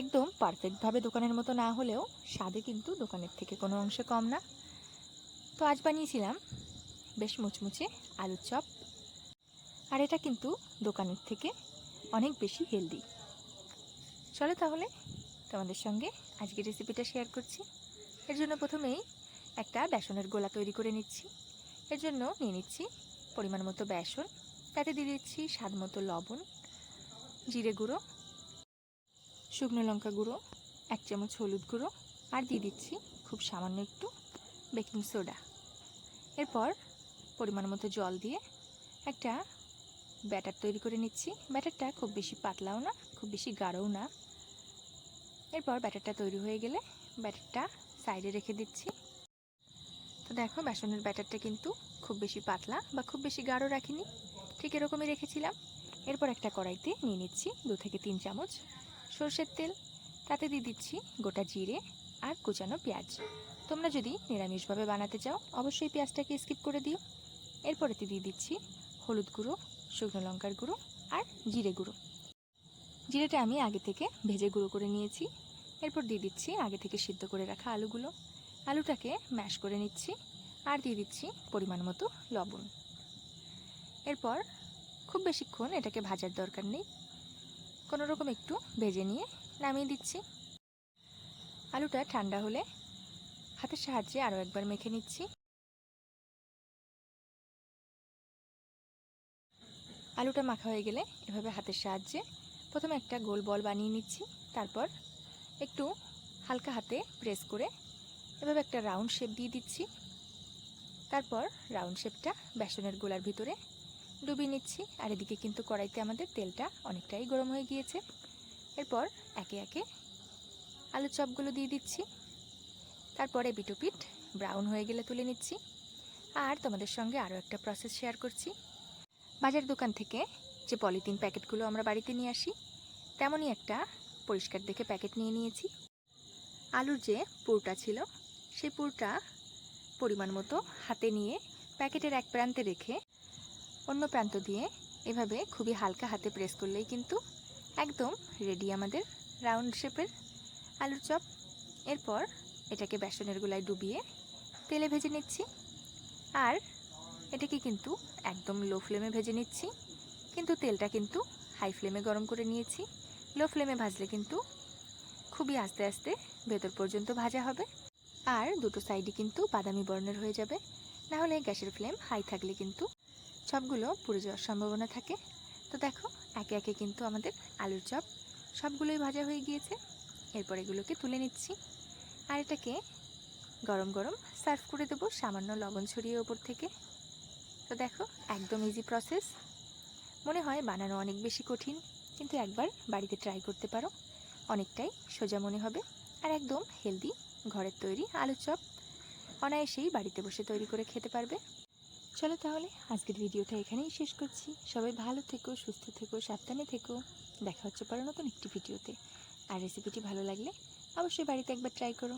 একদম পারফেক্টভাবে দোকানের মতো না হলেও স্বাদে কিন্তু দোকানের থেকে কোনো অংশে কম না। তো আজ বানিয়েছিলাম বেশ মুচমুচে আলুর চপ। আর এটা কিন্তু দোকানের থেকে অনেক বেশি হেলদি চলো তাহলে তোমাদের সঙ্গে আজকে রেসিপিটা শেয়ার করছি। এর জন্য প্রথমেই একটা বেসনের গোলা তৈরি করে নিচ্ছি। এর জন্য নিয়ে নিচ্ছি পরিমাণ মতো বেসন। তাতে দিয়ে দিচ্ছি স্বাদ মতো লবণ, জিরে গুঁড়ো শুকনো লঙ্কা গুঁড়ো, এক চামচ হলুদ গুঁড়ো, আর দিয়ে দিচ্ছি খুব সামান্য একটু বেকিং সোডা। এরপর পরিমাণ মতো জল দিয়ে একটা ব্যাটার তৈরি করে নিচ্ছি। ব্যাটারটা খুব বেশি পাতলাও না, খুব বেশি গাঢ়ও না। এরপর ব্যাটারটা তৈরি হয়ে গেলে ব্যাটারটা সাইডে রেখে দিচ্ছি। তো দেখো, বেসনের ব্যাটারটা কিন্তু খুব বেশি পাতলা বা খুব বেশি গাঢ় রাখিনি। ঠিক এরকমই রেখেছিলাম। এরপর একটা কড়াইতে নিয়ে নিচ্ছি দু থেকে তিন চামচ সর্ষের তেল, তাতে দিয়ে দিচ্ছি গোটা জিরে আর কুচানো পেঁয়াজ। তোমরা যদি নিরামিষভাবে বানাতে চাও, অবশ্যই পেঁয়াজটাকে স্কিপ করে দিও। এরপরেতে দিয়ে দিচ্ছি হলুদ গুঁড়ো, শুকনো লঙ্কার গুঁড়ো আর জিরে গুঁড়ো। জিরেটা আমি আগে থেকে ভেজে গুঁড়ো করে নিয়েছি। এরপর দিয়ে দিচ্ছি আগে থেকে সিদ্ধ করে রাখা আলুগুলো। আলুটাকে ম্যাশ করে নিচ্ছি আর দিয়ে দিচ্ছি পরিমাণ মতো লবণ। এরপর খুব বেশিক্ষণ এটাকে ভাজার দরকার নেই। কোনো রকম একটু ভেজে নিয়ে নামিয়ে দিচ্ছি। আলুটা ঠান্ডা হলে হাতের সাহায্যে আরও একবার মেখে নিচ্ছি। আলুটা মাখা হয়ে গেলে এভাবে হাতের সাহায্যে প্রথমে একটা গোল বল বানিয়ে নিচ্ছি, তারপর একটু হালকা হাতে প্রেস করে এভাবে একটা রাউন্ড শেপ দিয়ে দিচ্ছি। তারপর রাউন্ড শেপটা বেসনের গোলার ভিতরে ডুবিয়ে নিচ্ছি। আর এদিকে কিন্তু কড়াইতে আমাদের তেলটা অনেকটাই গরম হয়ে গিয়েছে। এরপর একে একে আলুর চপগুলো দিয়ে দিচ্ছি। তারপরে বিটুপিট ব্রাউন হয়ে গেলে তুলে নিচ্ছি। আর তোমাদের সঙ্গে আরও একটা প্রসেস শেয়ার করছি। বাজার দোকান থেকে যে পলিথিন প্যাকেটগুলো আমরা বাড়িতে নিয়ে আসি, তেমনই একটা পরিষ্কার দেখে প্যাকেট নিয়ে নিয়েছি। আলুর যে পুরটা ছিল, সেই পুরটা পরিমাণ মতো হাতে নিয়ে প্যাকেটের এক প্রান্তে রেখে অন্য প্রান্ত দিয়ে। এভাবে খুবই হালকা হাতে প্রেস করলেই কিন্তু একদম রেডি আমাদের রাউন্ড শেপের আলুর চপ। এরপর এটাকে বেসনের গোলায় ডুবিয়ে তেলে ভেজে নিচ্ছি। আর এটাকে কিন্তু একদম লো ফ্লেমে ভেজে নিচ্ছি। কিন্তু তেলটা কিন্তু হাই ফ্লেমে গরম করে নিয়েছি। লো ফ্লেমে ভাজলে কিন্তু খুবই আস্তে আস্তে ভেতর পর্যন্ত ভাজা হবে। আর দুটো সাইডই কিন্তু বাদামি বর্ণের হয়ে যাবে। নাহলে গ্যাসের ফ্লেম হাই থাকলে কিন্তু চপগুলো পুড়ে যাওয়ার সম্ভাবনা থাকে। তো দেখো, একে একে কিন্তু আমাদের আলুর চপ সবগুলোই ভাজা হয়ে গিয়েছে। এরপর এগুলোকে তুলে নিচ্ছি। আর এটাকে গরম গরম সার্ভ করে দেবো সামান্য লবণ ছড়িয়ে ওপর থেকে। তো দেখো, একদম ইজি প্রসেস মনে হয় বানানো অনেক বেশি কঠিন, কিন্তু একবার বাড়িতে ট্রাই করতে পারো। অনেকটাই সোজা মনে হবে। আর একদম হেলদি ঘরের তৈরি আলুর চপ। অনায়াসেই বাড়িতে বসে তৈরি করে খেতে পারবে। চলো তাহলে, আজকের ভিডিওটা এখানেই শেষ করছি। সবাই ভালো থেকো, সুস্থ থেকো, সাবধানে থেকো। দেখা হচ্ছে পরে নতুন একটি ভিডিওতে। আর রেসিপিটি ভালো লাগলে অবশ্যই বাড়িতে একবার ট্রাই করো।